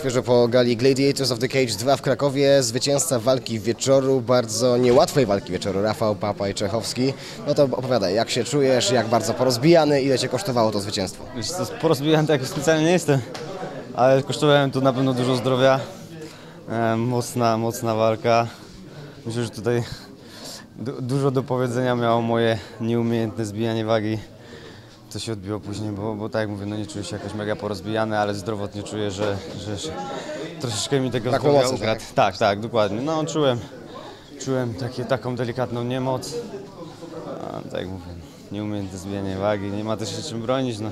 Świeżo po gali Gladiators of the Cage 2 w Krakowie, zwycięzca walki wieczoru, bardzo niełatwej walki wieczoru, Rafał Papaj Czechowski. No to opowiadaj, jak się czujesz, jak bardzo porozbijany, ile Cię kosztowało to zwycięstwo? Wiesz co, porozbijany jakoś specjalnie nie jestem, ale kosztowałem tu na pewno dużo zdrowia. E, mocna, mocna walka. Myślę, że tutaj du dużo do powiedzenia miało moje nieumiejętne zbijanie wagi. To się odbiło później, bo, bo tak jak mówię, no nie czuję się jakoś mega porozbijany, ale zdrowotnie czuję, że, że, że troszeczkę mi tego Brakło zdrowia ukradł. tak? Tak, tak, dokładnie. No czułem, czułem takie, taką delikatną niemoc. A, tak jak mówię, nieumiejętne zbijanie wagi, nie ma też się czym bronić. No.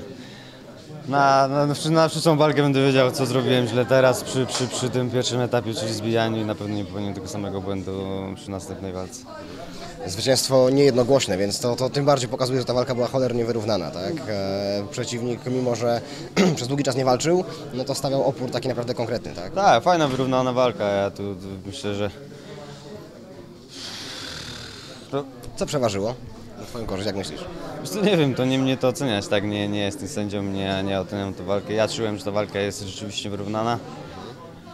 Na, na, na, przy- na przyszłą walkę będę wiedział, co zrobiłem źle teraz przy, przy, przy tym pierwszym etapie, czyli zbijaniu i na pewno nie popełnię tego samego błędu przy następnej walce. Zwycięstwo niejednogłośne, więc to, to tym bardziej pokazuje, że ta walka była cholernie wyrównana. Tak? E, przeciwnik, mimo że przez długi czas nie walczył, no to stawiał opór taki naprawdę konkretny. Tak? Tak, fajna, wyrównana walka. Ja tu, tu myślę, że to, Co przeważyło na Twoją korzyść, jak myślisz? wiesz co, nie wiem, to nie mnie to oceniać, tak? Nie, nie jestem sędzią, nie, nie oceniam tę walkę. Ja czułem, że ta walka jest rzeczywiście wyrównana.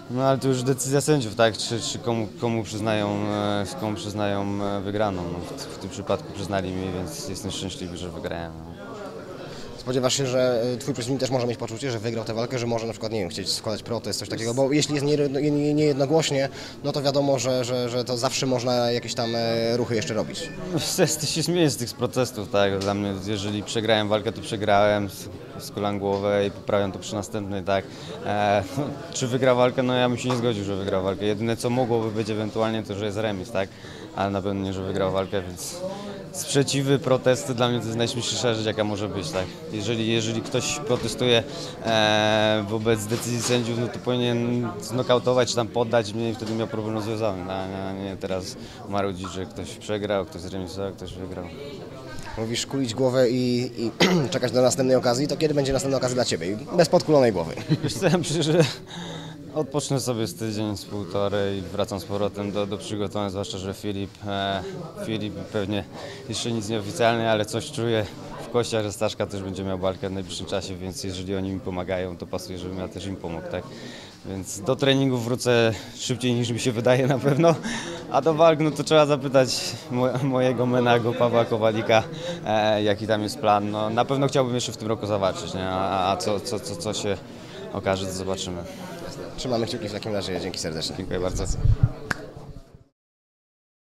No ale to już decyzja sędziów, tak? Czy, czy komu, komu, przyznają, e, komu przyznają e, wygraną. No, w, w tym przypadku przyznali mi, więc jestem szczęśliwy, że wygrałem. No. Spodziewasz się, że e, Twój przeciwnik też może mieć poczucie, że wygrał tę walkę, że może na przykład, nie wiem, chcieć składać protest, coś takiego, bo jeśli jest niejedno- nie- niejednogłośnie, no to wiadomo, że, że, że to zawsze można jakieś tam e, ruchy jeszcze robić. Ty się śmieję z tych protestów, tak? Dla mnie, jeżeli przegrałem walkę, to przegrałem z, kolan głowę i poprawiam to przy następnej, tak? E, no, czy wygra walkę? No ja bym się nie zgodził, że wygrał walkę. Jedyne co mogłoby być ewentualnie to, że jest remis, tak? Ale na pewno nie, że wygrał walkę, więc sprzeciwy, protesty dla mnie to jest najśmieszniejsza rzecz, jaka może być, tak? Jeżeli, jeżeli ktoś protestuje e, wobec decyzji sędziów, no to powinien znokautować czy tam poddać mnie i wtedy miał problem rozwiązany, a nie, nie teraz marudzić, że ktoś przegrał, ktoś zremisował, ktoś wygrał. Mówisz kulić głowę i, i czekać do następnej okazji, to kiedy będzie następna okazja dla Ciebie? Bez podkulonej głowy. Wiesz co, że odpocznę sobie z tydzień, z półtorej i wracam z powrotem do, do przygotowań, zwłaszcza, że Filip, e, Filip pewnie jeszcze nic nieoficjalnie, ale coś czuje w kościach, że Staszka też będzie miał walkę w najbliższym czasie, więc jeżeli oni mi pomagają, to pasuje, żebym ja też im pomógł, tak? Więc do treningów wrócę szybciej niż mi się wydaje na pewno, a do walk no to trzeba zapytać mo- mojego menago Pawła Kowalika, e, jaki tam jest plan. No, na pewno chciałbym jeszcze w tym roku zawalczyć, nie? a, a co, co, co, co się okaże, to zobaczymy. Trzymamy kciuki w takim razie, dzięki serdecznie. Dziękuję bardzo.